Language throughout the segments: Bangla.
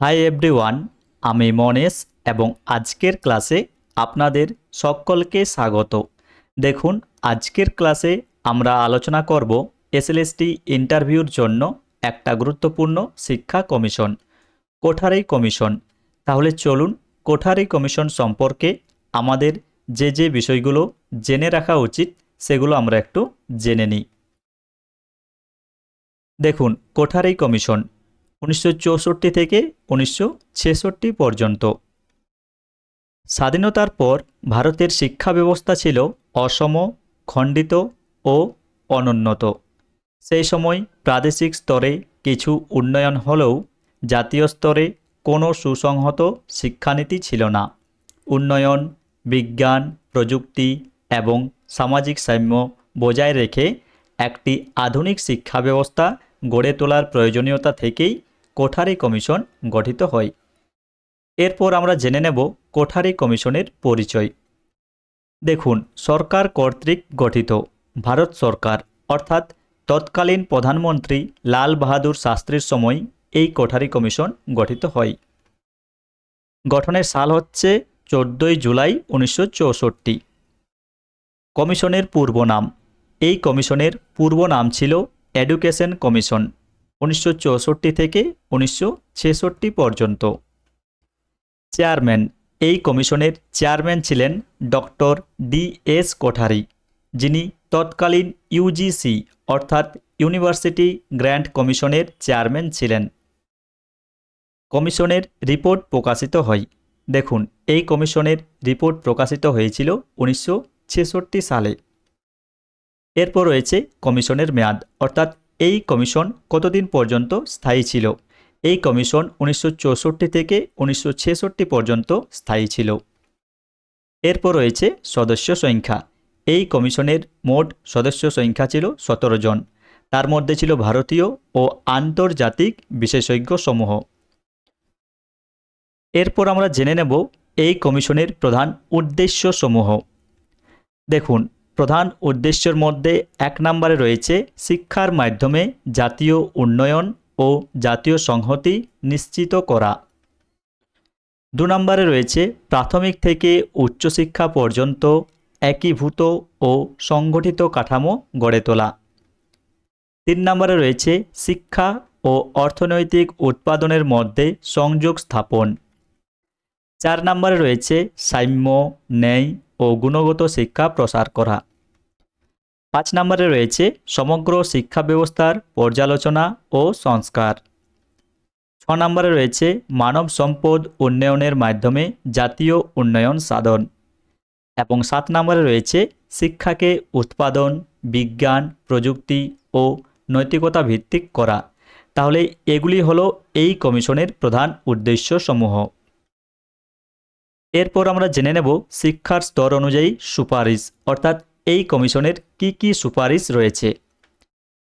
হাই এভরিওয়ান আমি মনেশ এবং আজকের ক্লাসে আপনাদের সকলকে স্বাগত। দেখুন, আজকের ক্লাসে আমরা আলোচনা করব এসএলএসটি ইন্টারভিউর জন্য একটা গুরুত্বপূর্ণ শিক্ষা কমিশন, কোঠারি কমিশন। তাহলে চলুন, কোঠারি কমিশন সম্পর্কে আমাদের যে যে বিষয়গুলো জেনে রাখা উচিত, সেগুলো আমরা একটু জেনে নিই। দেখুন, কোঠারি কমিশন উনিশশো চৌষট্টি থেকে উনিশশো ছেষট্টি পর্যন্ত। স্বাধীনতার পর ভারতের শিক্ষা ব্যবস্থা ছিল অসম, খণ্ডিত ও অনুন্নত। সেই সময় প্রাদেশিক স্তরে কিছু উন্নয়ন হলেও জাতীয় স্তরে কোনো সুসংহত শিক্ষানীতি ছিল না। উন্নয়ন, বিজ্ঞান, প্রযুক্তি এবং সামাজিক সাম্য বজায় রেখে একটি আধুনিক শিক্ষা ব্যবস্থা গড়ে তোলার প্রয়োজনীয়তা থেকেই কোঠারি কমিশন গঠিত হয়। এরপর আমরা জেনে নেব কোঠারি কমিশনের পরিচয়। দেখুন, সরকার কর্তৃক গঠিত, ভারত সরকার, অর্থাৎ তৎকালীন প্রধানমন্ত্রী লাল বাহাদুর শাস্ত্রীর সময় এই কোঠারি কমিশন গঠিত হয়। গঠনের সাল হচ্ছে চোদ্দোই জুলাই উনিশশো চৌষট্টি। কমিশনের পূর্ব নাম এই কমিশনের পূর্ব নাম ছিল এডুকেশন কমিশন। উনিশশো চৌষট্টি থেকে উনিশশো ছেষট্টি পর্যন্ত। চেয়ারম্যান, এই কমিশনের চেয়ারম্যান ছিলেন ডক্টর ডি এস কোঠারি, যিনি তৎকালীন ইউজিসি অর্থাৎ ইউনিভার্সিটি গ্র্যান্ট কমিশনের চেয়ারম্যান ছিলেন। কমিশনের রিপোর্ট প্রকাশিত হয়। দেখুন, এই কমিশনের রিপোর্ট প্রকাশিত হয়েছিল উনিশশো ছেষট্টি সালে। এরপর রয়েছে কমিশনের মেয়াদ, অর্থাৎ এই কমিশন কতদিন পর্যন্ত স্থায়ী ছিল? এই কমিশন উনিশশো চৌষট্টি থেকে উনিশশো ছেষট্টি পর্যন্ত স্থায়ী ছিল। এরপর রয়েছে সদস্য সংখ্যা। এই কমিশনের মোট সদস্য সংখ্যা ছিল সতেরো জন। তার মধ্যে ছিল ভারতীয় ও আন্তর্জাতিক বিশেষজ্ঞ সমূহ এরপর আমরা জেনে নেব এই কমিশনের প্রধান উদ্দেশ্য সমূহ দেখুন প্রধান উদ্দেশ্যের মধ্যে এক নম্বরে রয়েছে শিক্ষার মাধ্যমে জাতীয় উন্নয়ন ও জাতীয় সংহতি নিশ্চিত করা। দু নম্বরে রয়েছে প্রাথমিক থেকে উচ্চশিক্ষা পর্যন্ত একীভূত ও সংগঠিত কাঠামো গড়ে তোলা। তিন নম্বরে রয়েছে শিক্ষা ও অর্থনৈতিক উৎপাদনের মধ্যে সংযোগ স্থাপন। চার নম্বরে রয়েছে সাম্য, ন্যায় ও গুণগত শিক্ষা প্রসার করা। পাঁচ নম্বরে রয়েছে সমগ্র শিক্ষা ব্যবস্থার পর্যালোচনা ও সংস্কার। ছ নম্বরে রয়েছে মানব সম্পদ উন্নয়নের মাধ্যমে জাতীয় উন্নয়ন সাধন। এবং সাত নম্বরে রয়েছে শিক্ষাকে উৎপাদন, বিজ্ঞান, প্রযুক্তি ও নৈতিকতা ভিত্তিক করা। তাহলে এগুলি হলো এই কমিশনের প্রধান উদ্দেশ্য সমূহ এরপর আমরা জেনে নেব শিক্ষার স্তর অনুযায়ী সুপারিশ, অর্থাৎ এই কমিশনের কি কি সুপারিশ রয়েছে।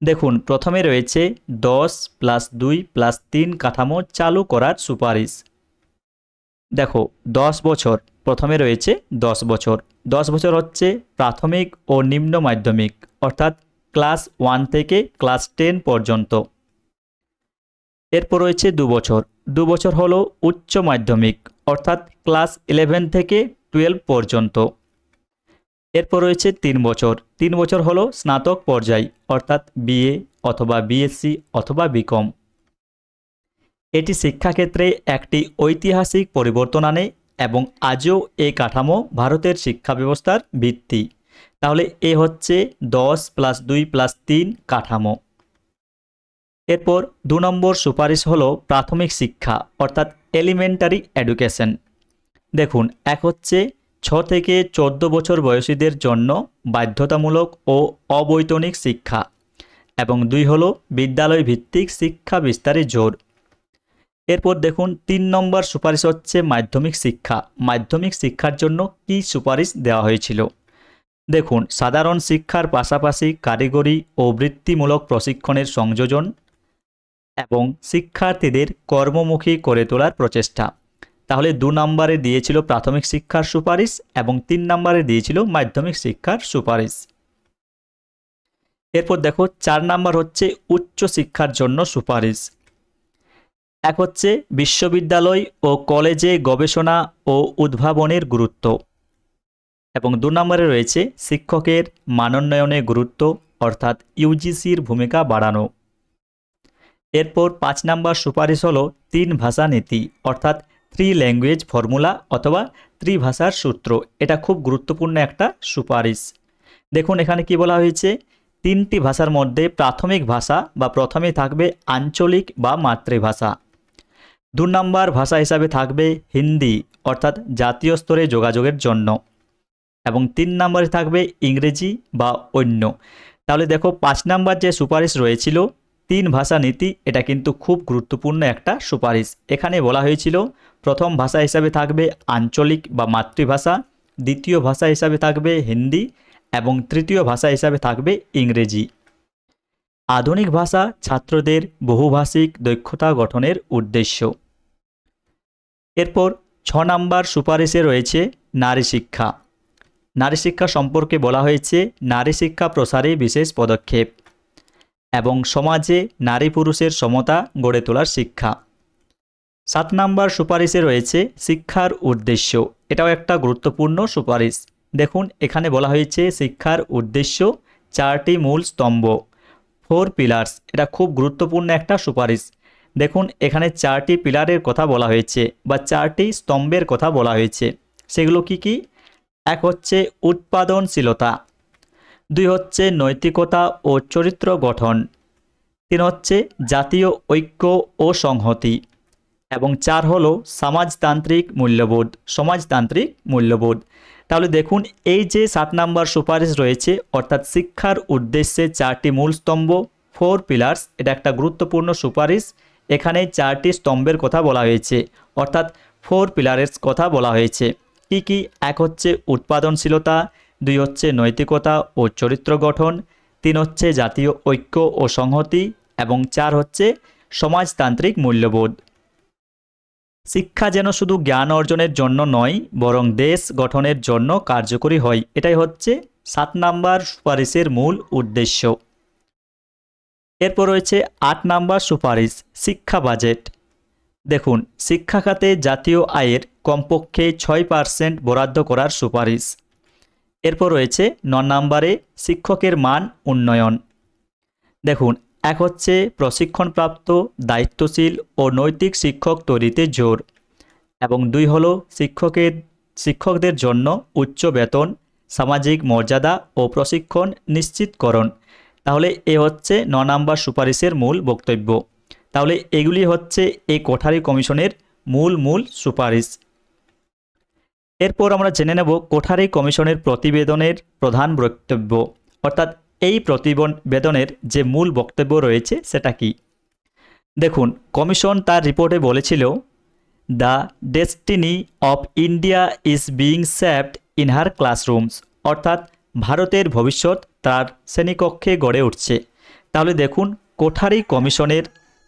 দেখুন, প্রথমে রয়েছে দশ প্লাস দুই প্লাস তিন কাঠামো চালু করার সুপারিশ। দেখো, দশ বছর, প্রথমে রয়েছে দশ বছর। দশ বছর হচ্ছে প্রাথমিক ও নিম্ন মাধ্যমিক, অর্থাৎ ক্লাস ওয়ান থেকে ক্লাস টেন পর্যন্ত। এরপর রয়েছে দু বছর। দু বছর হলো উচ্চ মাধ্যমিক অর্থাৎ ক্লাস ইলেভেন থেকে টুয়েলভ পর্যন্ত। এরপর রয়েছে তিন বছর। তিন বছর হলো স্নাতক পর্যায়, অর্থাৎ বিএ অথবা বিএসসি অথবা বিকম এটি শিক্ষাক্ষেত্রে একটি ঐতিহাসিক পরিবর্তন আনে এবং আজও এই কাঠামো ভারতের শিক্ষা ব্যবস্থার ভিত্তি। তাহলে এ হচ্ছে দশ প্লাস দুই প্লাস তিন কাঠামো। এরপর দু নম্বর সুপারিশ হলো প্রাথমিক শিক্ষা, অর্থাৎ এলিমেন্টারি এডুকেশন দেখুন, এক হচ্ছে ছ থেকে চোদ্দ বছর বয়সীদের জন্য বাধ্যতামূলক ও অবৈতনিক শিক্ষা এবং দুই হলো বিদ্যালয় ভিত্তিক শিক্ষা বিস্তারে জোর। এরপর দেখুন, তিন নম্বর সুপারিশ হচ্ছে মাধ্যমিক শিক্ষা। মাধ্যমিক শিক্ষার জন্য কি সুপারিশ দেওয়া হয়েছিল? দেখুন, সাধারণ শিক্ষার পাশাপাশি কারিগরি ও বৃত্তিমূলক প্রশিক্ষণের সংযোজন এবং শিক্ষার্থীদের কর্মমুখী করে তোলার প্রচেষ্টা। তাহলে দু নম্বরে দিয়েছিল প্রাথমিক শিক্ষার সুপারিশ এবং তিন নম্বরে দিয়েছিল মাধ্যমিক শিক্ষার সুপারিশ। এরপর দেখো চার নাম্বার হচ্ছে উচ্চ শিক্ষার জন্য সুপারিশ। এক হচ্ছে বিশ্ববিদ্যালয় ও কলেজে গবেষণা ও উদ্ভাবনের গুরুত্ব এবং দু নম্বরে রয়েছে শিক্ষকের মানোন্নয়নের গুরুত্ব অর্থাৎ ইউজিসির ভূমিকা বাড়ানো। এরপর পাঁচ নাম্বার সুপারিশ হলো তিন ভাষা নীতি, অর্থাৎ থ্রি ল্যাঙ্গুয়েজ ফর্মুলা অথবা ত্রিভাষার সূত্র। এটা খুব গুরুত্বপূর্ণ একটা সুপারিশ। দেখুন এখানে কি বলা হয়েছে? তিনটি ভাষার মধ্যে প্রাথমিক ভাষা বা প্রথমে থাকবে আঞ্চলিক বা মাতৃভাষা। দু নম্বর ভাষা হিসাবে থাকবে হিন্দি, অর্থাৎ জাতীয় স্তরে যোগাযোগের জন্য। এবং তিন নম্বরে থাকবে ইংরেজি বা অন্য। তাহলে দেখো পাঁচ নাম্বার যে সুপারিশ রয়েছিল তিন ভাষা নীতি, এটা কিন্তু খুব গুরুত্বপূর্ণ একটা সুপারিশ। এখানে বলা হয়েছিল, প্রথম ভাষা হিসাবে থাকবে আঞ্চলিক বা মাতৃভাষা, দ্বিতীয় ভাষা হিসাবে থাকবে হিন্দি, এবং তৃতীয় ভাষা হিসাবে থাকবে ইংরেজি। আধুনিক ভাষা ছাত্রদের বহুভাষিক দক্ষতা গঠনের উদ্দেশ্য। এরপর ছ নাম্বার সুপারিশে রয়েছে নারী শিক্ষা। নারী শিক্ষা সম্পর্কে বলা হয়েছে, নারী শিক্ষা প্রসারে বিশেষ পদক্ষেপ। এবং সমাজে নারী পুরুষের সমতা গড়ে তোলার শিক্ষা। সাত নাম্বার সুপারিশে রয়েছে শিক্ষার উদ্দেশ্য। এটাও একটা গুরুত্বপূর্ণ সুপারিশ। দেখুন, এখানে বলা হয়েছে শিক্ষার উদ্দেশ্য চারটি মূল স্তম্ভ। ফোর পিলার্স, এটা খুব গুরুত্বপূর্ণ একটা সুপারিশ। দেখুন, এখানে চারটি পিলারের কথা বলা হয়েছে বা চারটি স্তম্ভের কথা বলা হয়েছে। সেগুলো কি কি? এক হচ্ছে উৎপাদনশীলতা। দুই হচ্ছে নৈতিকতা ও চরিত্র গঠন, তিন হচ্ছে জাতীয় ঐক্য ও সংহতি, এবং চার হলো সমাজতান্ত্রিক মূল্যবোধ সমাজতান্ত্রিক মূল্যবোধ। তাহলে দেখুন, এই যে সাত নাম্বার সুপারিশ রয়েছে, অর্থাৎ শিক্ষার উদ্দেশ্যে চারটি মূল স্তম্ভ, ফোর পিলার্স, এটা একটা গুরুত্বপূর্ণ সুপারিশ। এখানে চারটি স্তম্ভের কথা বলা হয়েছে, অর্থাৎ ফোর পিলারের কথা বলা হয়েছে। কি কি? এক হচ্ছে উৎপাদনশীলতা দুই হচ্ছে নৈতিকতা ও চরিত্র গঠন, তিন হচ্ছে জাতীয় ঐক্য ও সংহতি, এবং চার হচ্ছে সমাজতান্ত্রিক মূল্যবোধ। শিক্ষা যেন শুধু জ্ঞান অর্জনের জন্য নয়, বরং দেশ গঠনের জন্য কার্যকরী হয়। এটাই হচ্ছে সাত নাম্বার সুপারিশের মূল উদ্দেশ্য। এরপর রয়েছে আট নাম্বার সুপারিশ, শিক্ষা বাজেট। দেখুন, শিক্ষা খাতে জাতীয় আয়ের কমপক্ষে ছয় পার্সেন্ট বরাদ্দ করার সুপারিশ। এরপর রয়েছে ন নম্বরে শিক্ষকের মান উন্নয়ন। দেখুন, এক হচ্ছে প্রশিক্ষণপ্রাপ্ত, দায়িত্বশীল ও নৈতিক শিক্ষক তৈরিতে জোর এবং দুই হলো শিক্ষকের, শিক্ষকদের জন্য উচ্চ বেতন, সামাজিক মর্যাদা ও প্রশিক্ষণ নিশ্চিতকরণ। তাহলে এ হচ্ছে ন নম্বর সুপারিশের মূল বক্তব্য। তাহলে এগুলি হচ্ছে এই কোঠারি কমিশনের মূল মূল সুপারিশ। এরপর আমরা জেনে নেব কোঠারি কমিশনের প্রতিবেদনের প্রধান বক্তব্য। অর্থাৎ এই প্রতিবেদনের যে মূল বক্তব্য রয়েছে সেটা কি? দেখুন, কমিশন তার রিপোর্টে বলেছিল, the destiny of India is being sapped in her classrooms. অর্থাৎ ভারতের ভবিষ্যৎ তার শ্রেণীকক্ষে গড়ে উঠছে। তাহলে দেখুন, কোঠারি কমিশনের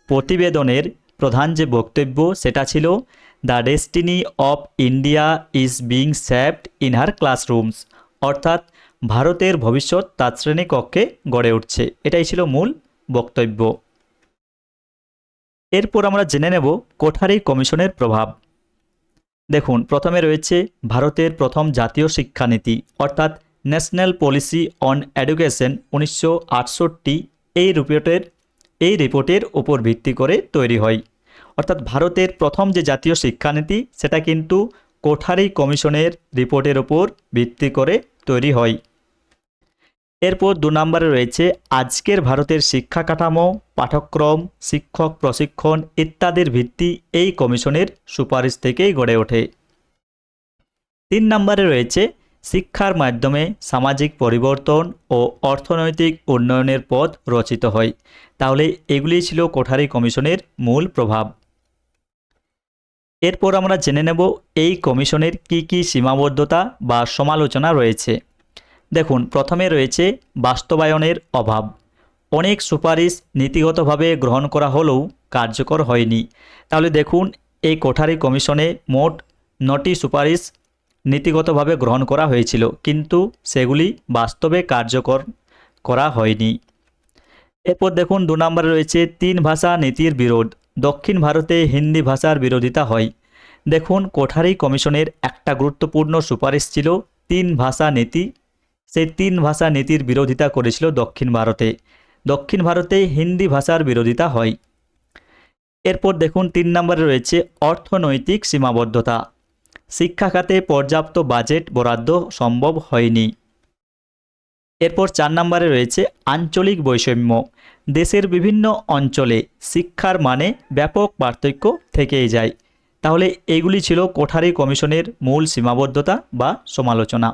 প্রতিবেদনের প্রধান যে বক্তব্য সেটা ছিল the destiny of India is being sapped in her classrooms অর্থাৎ ভারতের ভবিষ্যৎ তার শ্রেণীকক্ষে গড়ে উঠছে। এটাই ছিল মূল বক্তব্য। এরপর আমরা জেনে নেব কোঠারি কমিশনের প্রভাব। দেখুন, প্রথমে রয়েছে ভারতের প্রথম জাতীয় শিক্ষানীতি, অর্থাৎ ন্যাশনাল পলিসি অন এডুকেশন উনিশশো আটষট্টি এই রিপোর্টের এই রিপোর্টের উপর ভিত্তি করে তৈরি হয়। অর্থাৎ ভারতের প্রথম যে জাতীয় শিক্ষানীতি, সেটা কিন্তু কোঠারি কমিশনের রিপোর্টের ওপর ভিত্তি করে তৈরি হয়। এরপর দু নম্বরে রয়েছে আজকের ভারতের শিক্ষা কাঠামো, পাঠ্যক্রম, শিক্ষক প্রশিক্ষণ ইত্যাদির ভিত্তি এই কমিশনের সুপারিশ থেকেই গড়ে ওঠে। তিন নম্বরে রয়েছে শিক্ষার মাধ্যমে সামাজিক পরিবর্তন ও অর্থনৈতিক উন্নয়নের পথ রচিত হয়। তাহলে এগুলি ছিল কোঠারি কমিশনের মূল প্রভাব। এরপর আমরা জেনে নেব এই কমিশনের কি কি সীমাবদ্ধতা বা সমালোচনা রয়েছে। দেখুন, প্রথমে রয়েছে বাস্তবায়নের অভাব। অনেক সুপারিশ নীতিগতভাবে গ্রহণ করা হলেও কার্যকর হয়নি। তাহলে দেখুন, এই কোঠারি কমিশনে মোট নটি সুপারিশ নীতিগতভাবে গ্রহণ করা হয়েছিল, কিন্তু সেগুলি বাস্তবে কার্যকর করা হয়নি। এরপর দেখুন, দু নম্বরে রয়েছে তিন ভাষা নীতির বিরোধ। দক্ষিণ ভারতে হিন্দি ভাষার বিরোধিতা হয়। দেখুন, কোঠারি কমিশনের একটা গুরুত্বপূর্ণ সুপারিশ ছিল তিন ভাষা নীতি। সেই তিন ভাষা নীতির বিরোধিতা করেছিল দক্ষিণ ভারতে। দক্ষিণ ভারতে হিন্দি ভাষার বিরোধিতা হয়। এরপর দেখুন, তিন নম্বরে রয়েছে অর্থনৈতিক সীমাবদ্ধতা। শিক্ষা খাতে পর্যাপ্ত বাজেট বরাদ্দ সম্ভব হয়নি। এরপর চার নম্বরে রয়েছে আঞ্চলিক বৈষম্য। দেশের বিভিন্ন অঞ্চলে শিক্ষার মানে ব্যাপক পার্থক্য থেকেই যায়। তাহলে এগুলি ছিল কোঠারি কমিশনের মূল সীমাবদ্ধতা বা সমালোচনা।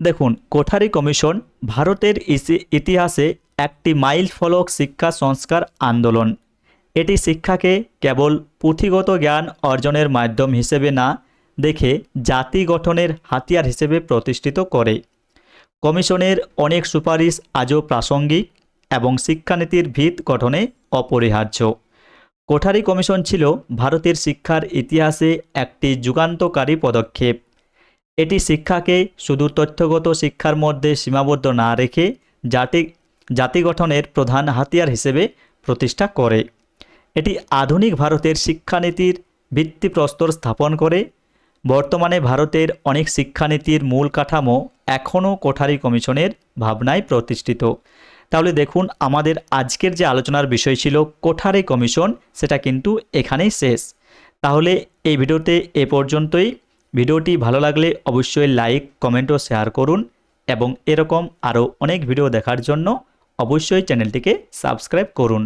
দেখুন, কোঠারি কমিশন ভারতের ইতিহাসে একটি মাইল ফলক শিক্ষা সংস্কার আন্দোলন। এটি শিক্ষাকে কেবল পুঁথিগত জ্ঞান অর্জনের মাধ্যম হিসেবে না, দেখে জাতি গঠনের হাতিয়ার হিসেবে প্রতিষ্ঠিত করে। কমিশনের অনেক সুপারিশ আজও প্রাসঙ্গিক এবং শিক্ষানীতির ভিত গঠনে অপরিহার্য। কোঠারি কমিশন ছিল ভারতের শিক্ষার ইতিহাসে একটি যুগান্তকারী পদক্ষেপ। এটি শিক্ষাকে শুধু তথ্যগত শিক্ষার মধ্যে সীমাবদ্ধ না রেখে জাতি জাতি গঠনের প্রধান হাতিয়ার হিসেবে প্রতিষ্ঠা করে। এটি আধুনিক ভারতের শিক্ষানীতির ভিত্তিপ্রস্তর স্থাপন করে বর্তমানে ভারতের অনেক শিক্ষানীতির মূল কাঠামো এখনও কোঠারি কমিশনের ভাবনায় প্রতিষ্ঠিত। তাহলে দেখুন, আমাদের আজকের যে আলোচনার বিষয় ছিল কোঠারি কমিশন, সেটা কিন্তু এখানেই শেষ। তাহলে এই ভিডিওতে এ পর্যন্তই। ভিডিওটি ভালো লাগলে অবশ্যই লাইক, কমেন্ট ও শেয়ার করুন এবং এরকম আরও অনেক ভিডিও দেখার জন্য অবশ্যই চ্যানেলটিকে সাবস্ক্রাইব করুন।